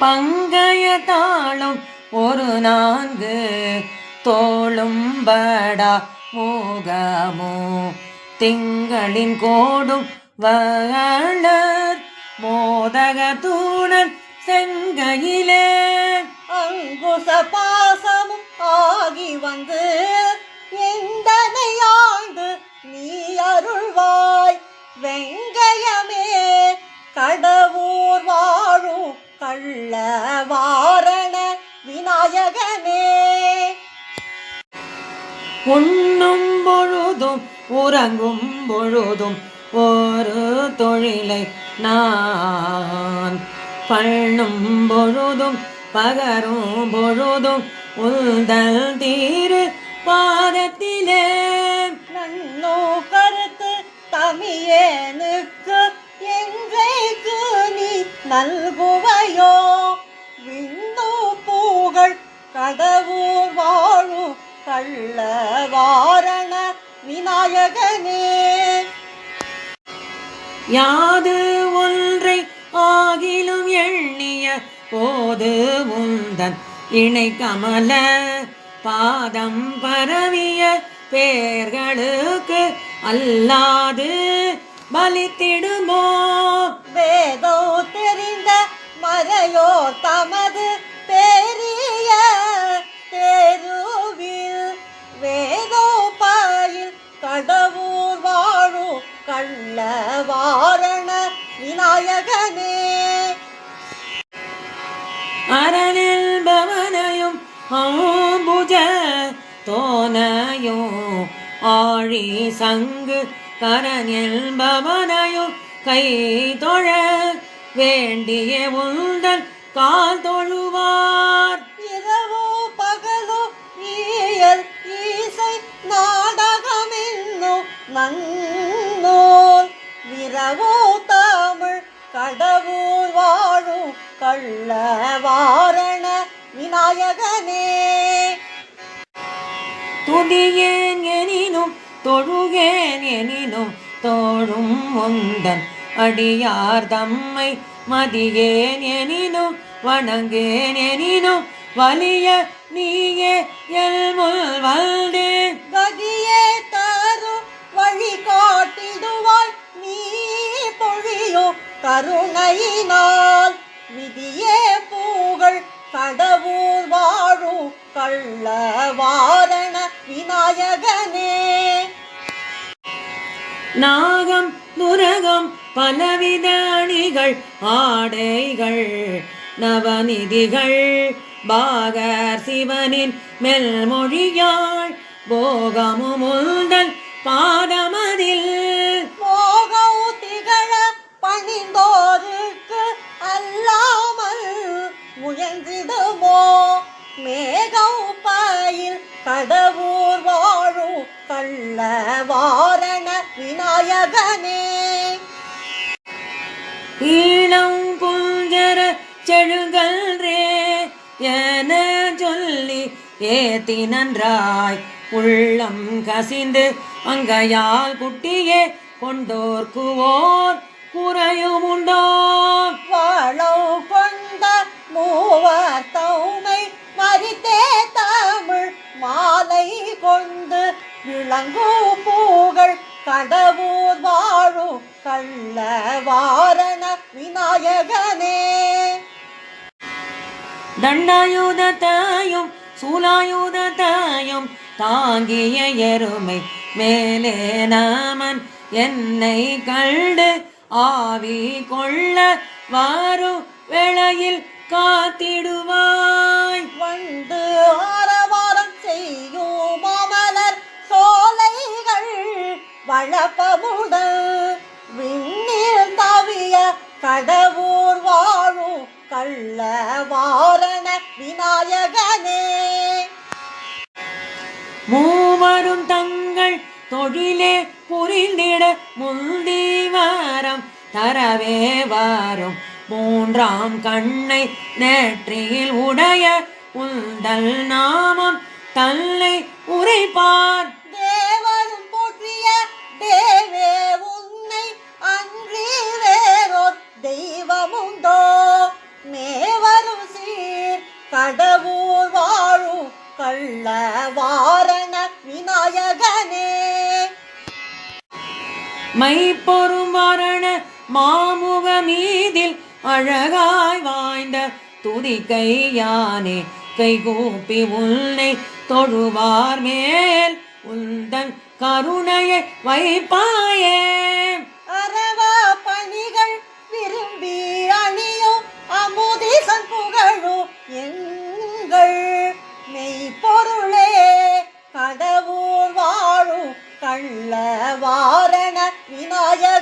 பங்கைய தாளும் ஒரு நான்கு தோளும்படா மோகமோ. திங்களின் கோடும் வளர் மோதக தூணன் செங்கையிலே. அங்குச பாசமும் ஆகி வந்து விநாயகனே. உண்ணும் பொழுதும் உறங்கும் பொழுதும் ஒரு தொழிலை நான் பண்ணும் பொழுதும் பகரும் பொழுதும் உந்தல் தீரு பாதத்திலே. நன்னோ கருத்து தமியேனுக்கு என்றைக்கு நீ நல்குவையோ? கடவுர் வாழும் கள்ள வாரண விநாயகனே. யாது ஒன்றை ஆகிலும் எண்ணிய போது முந்தன் இணை கமல பாதம் பரவிய பேர்களுக்கு அல்லாது பலித்திடுமோ? வேதோ தெரிந்த மறையோர் தமது கடவுர் வாழும் கள்ள வாரண விநாயகனே. அரணில் பவனையும் ஆம்புஜ தோனையும் ஆழி சங்கு கரணில் பவனையும் கை தொழ வேண்டிய உந்தன் கால் தொழு விரவோ தமிழ் கடவுள் வாழும் கள்ள வாரண விநாயகனே. துதியேன் எனினும் தொழுகேன் எனினும் தோழும் முந்தன் அடியார் தம்மை மதியேன் எனினும் வணங்கேன் எனினும் வலிய நீயே எல்முல் வந்தேன் கதியே தரும் வழி கருணையினால் விதியே பூகள் கடவுள் வாழும் கள்ளவாரண விநாயகனே. நாகம் முருகம் பலவித அணிகள் ஆடைகள் நவநிதிகள். பாகர் சிவனின் மெல்மொழியாள் போகமும் பாதமதில் கடவுர் வாழும் கள்ள வாரண விநாயகனே. ஈழம் குஞ்சர செழுகல்ரே என சொல்லி ஏத்தி நன்றாய். உள்ளம் கசிந்து அங்கையால் குட்டியே கொண்டோர்க்குவோர் குறையும் உண்டோ வாழோ கொண்ட மூவர் கொண்டு விளங்கோ பூகள் கடவுர் வாழும் கள்ள வாரண விநாயகனே. தண்டாயுதத்தையும் சூலாயுதத்தையும் தாங்கிய எருமை மேலே நாமன் என்னை கண்டு ஆவி கொள்ள வாரும் வேளையில் காத்திடுவாய். வண்டு வளப்பமுடன் விண்ணில் தவிய கடவுர் வாழும் கள்ள வாரண விநாயகனே. மூவரும் தங்கள் தொழிலே புரிந்திட முந்திவாரம் தரவே வாரும். மூன்றாம் கண்ணை நேற்றில் உடைய உந்தல் நாமம் தன்னை உரைப்பார். கடவுர் வாழும் கள்ள வாரண விநாயகனே. மைப்பொரும் வரண மாமுக மீதில் அழகாய் வாய்ந்த துதிக்கை யானே கைகூப்பி உன்னை தொழுவார் மேல் உந்தன் கருணையை வைப்பாயே. வல்ல வாரண விநாயக